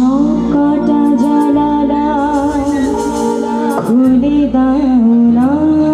সবকটা জানালা খুলে দাও না।